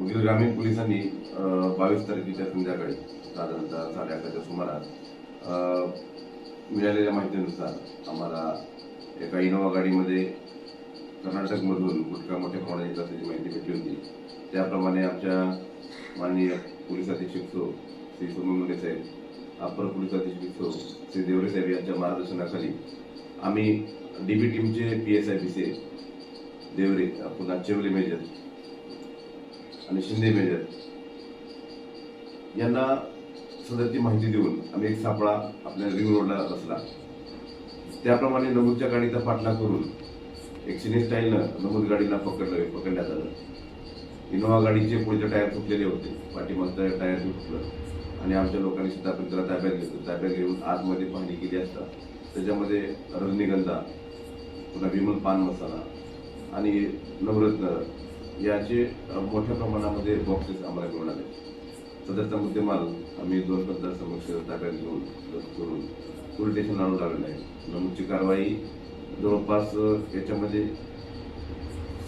उदगीर ग्रामीण पोलिसांनी बावीस तारखेच्या संध्याकाळी साधारणतः साडे अकराच्या सुमारास मिळालेल्या माहितीनुसार आम्हाला एका इनोवा गाडीमध्ये कर्नाटकमधून गुटखा मोठ्या प्रमाणात येत असल्याची माहिती भेटली होती. त्याप्रमाणे आमच्या माननीय पोलीस अधीक्षक सो श्री सुनील मुंडे साहेब अपर पोलीस अधीक्षक सो श्री देवरे साहेब यांच्या मार्गदर्शनाखाली आम्ही डी बी टीमचे P S I P C Deore पुन्हा चेवले मेजर आणि शिंदे मेजर. यांना सदरची माहिती देऊन आम्ही एक सापळा आपल्या रिंग रोडला बसला. त्याप्रमाणे नमूदच्या गाडीचा पाठलाग करून एक सिने स्टाईलनं नमूद गाडीला पकडलं पकडण्यात आलं. इनोवा गाडीचे पुढचे टायर तुटलेले होते. पाठीमागचं टायर तुटलं आणि आमच्या लोकांनी सुद्धा ताब्यात घेतलं. ताब्यात घेऊन आतमध्ये पाहणी केली असता. त्याच्यामध्ये रजनीगंधा पुन्हा विमल पान मसाला आणि नवरत्न याचे मोठ्या प्रमाणामध्ये बॉक्सेस आम्हाला मिळून आले. सदरचा मुद्देमाल आम्ही दोन पद्धत समक्ष ताब्यात घेऊन जप्त करून पोलीस स्टेशन आणून लावलेलं आहे. नमूदची कारवाई जवळपास याच्यामध्ये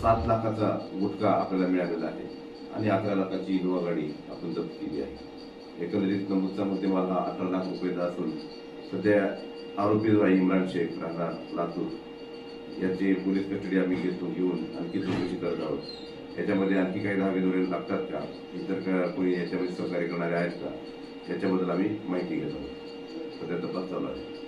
सात लाखाचा गुटखा आपल्याला मिळालेला आहे आणि अकरा लाखाची इनोवा गाडी आपण जप्त केली आहे. एकंदरीत नमूदचा मुद्देमाल हा अठरा लाख रुपयेचा असून सध्या आरोपी जो आहे इम्रान शेख राहणार लातूर. याची पोलीस कस्टडी आम्ही घेतो घेऊन आणखी चौकशी करत आहोत. याच्यामध्ये आणखी काही दहावी दोरे लागतात का? इतर का कोणी याच्यामध्ये सहकार्य करणारे आहेत का? याच्याबद्दल आम्ही माहिती घेत. आहोत सध्या तपास चालू आहे.